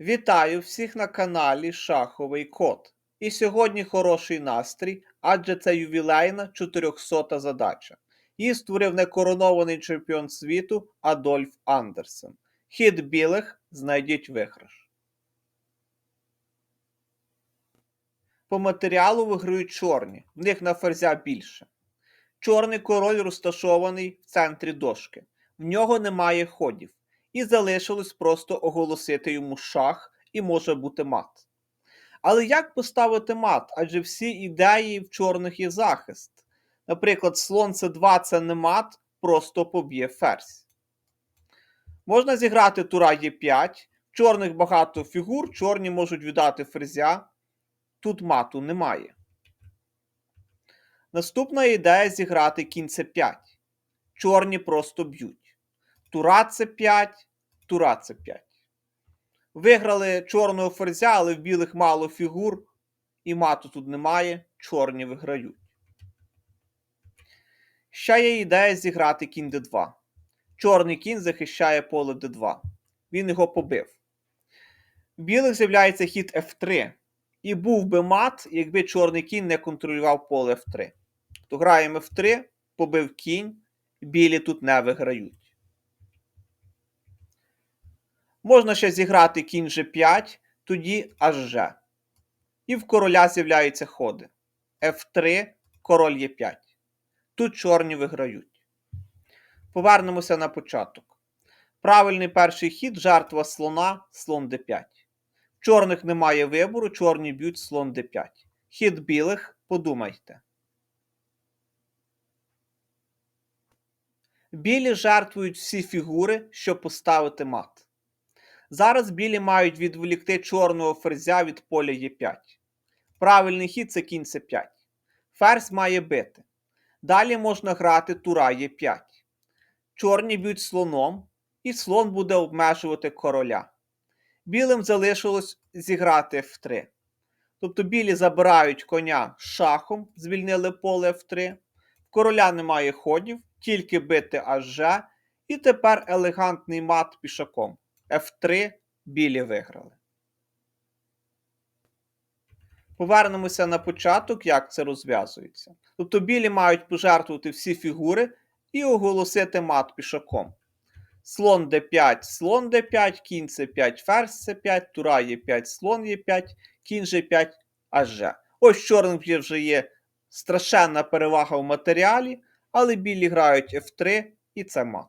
Вітаю всіх на каналі Шаховий Код. І сьогодні хороший настрій, адже це ювілейна 400 задача. Її створив некоронований чемпіон світу Адольф Андерсен. Хід білих знайдіть виграш. По матеріалу виграють чорні, в них на ферзя більше. Чорний король розташований в центрі дошки. В нього немає ходів. І залишилось просто оголосити йому шах і може бути мат. Але як поставити мат? Адже всі ідеї в чорних є захист. Наприклад, слон c 2 це не мат, просто поб'є ферзь. Можна зіграти тура Е5. В чорних багато фігур, чорні можуть віддати ферзя. Тут мату немає. Наступна ідея зіграти кінь c5. Чорні просто б'ють. Тура c5, тура c5. Виграли чорного ферзя, але в білих мало фігур, і мату тут немає, чорні виграють. Ще є ідея зіграти кінь d2. Чорний кінь захищає поле d2. Він його побив. В білих з'являється хід f3. І був би мат, якби чорний кінь не контролював поле f3. То граємо f3, побив кінь, білі тут не виграють. Можна ще зіграти кінь g5, тоді аж g. І в короля з'являються ходи. F3, король Е5. Тут чорні виграють. Повернемося на початок. Правильний перший хід жертва слона, слон d5. В чорних немає вибору, чорні б'ють слон d5. Хід білих, подумайте. Білі жертвують всі фігури, щоб поставити мат. Зараз білі мають відволікти чорного ферзя від поля Е5. Правильний хід це кінь С5. Ферзь має бити. Далі можна грати тура Е5. Чорні б'ють слоном, і слон буде обмежувати короля. Білим залишилось зіграти F3. Тобто білі забирають коня шахом, звільнили поле F3. В короля немає ходів, тільки бити аж. І тепер елегантний мат пішаком. F3 білі виграли. Повернемося на початок, як це розв'язується. Тобто білі мають пожертвувати всі фігури і оголосити мат пішаком. Слон d5, слон d5, кінь c5, ферзь c5, тура e5, слон e5, кінь g5, аж. Ось чорним вже є страшенна перевага в матеріалі, але білі грають F3 і це мат.